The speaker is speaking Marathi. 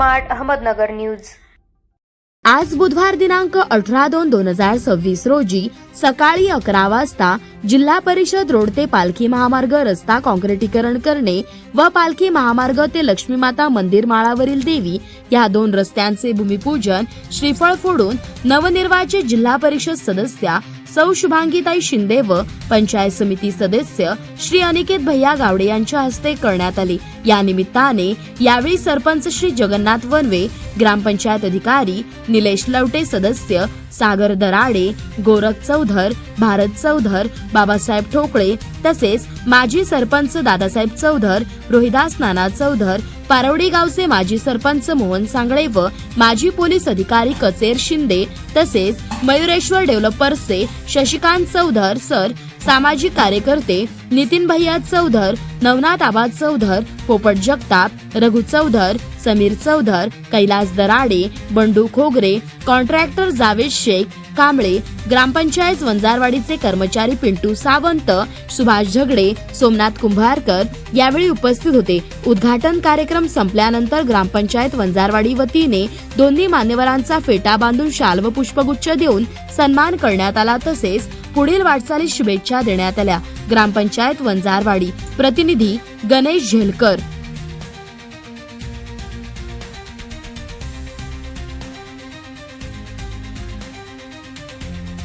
Smart Ahmednagar news. आज बुधवार दिनांक अठरा दोन दोन हजार सव्वीस रोजी सकाळी अकरा वाजता जिल्हा परिषद रोड ते पालखी महामार्ग रस्ता काँक्रिटीकरण करणे व पालखी महामार्ग ते लक्ष्मीमाता मंदिर माळावरील देवी या दोन रस्त्यांचे भूमिपूजन श्रीफळ फोडून नवनिर्वाचित जिल्हा परिषद सदस्या सौ शुभांगीताई शिंदे व पंचायत समिती सदस्य श्री अनिकेत भैया गावडे यांच्या हस्ते करण्यात आले. या निमित्ताने यावेळी सरपंच श्री जगन्नाथ वनवे ग्रामपंचायत अधिकारी निलेश लवटे सदस्य सागर दराडे गोरख चौधर भारत चौधर बाबासाहेब ठोकळे तसेच माजी सरपंच दादासाहेब चौधर रोहिदास नाना चौधर पारवडी गावचे माजी सरपंच मोहन सांगळे व माजी पोलीस अधिकारी कचेर शिंदे तसेच मयुरेश्वर डेव्हलपर्सचे शशिकांत चौधर सर सामाजिक कार्यकर्ते नितीन भैया चौधर नवनाथ आबाद चौधर पोपट जगताप रघु चौधर समीर चौधर कैलास दराडे बंडू खोगरे कॉन्ट्रॅक्टर जावेद शेख कांबळे ग्रामपंचायत वंजारवाडीचे कर्मचारी पिंटू सावंत सुभाष झगडे सोमनाथ कुंभारकर यावेळी उपस्थित होते. उद्घाटन कार्यक्रम संपल्यानंतर ग्रामपंचायत वंजारवाडी वतीने दोन्ही मान्यवरांचा फेटा बांधून शाल व पुष्पगुच्छ देऊन सन्मान करण्यात आला. तसेच पुढील वाटचालीस शुभेच्छा देण्यात आल्या. ग्रामपंचायत वंजारवाडी. प्रतिनिधी गणेश झेलकर.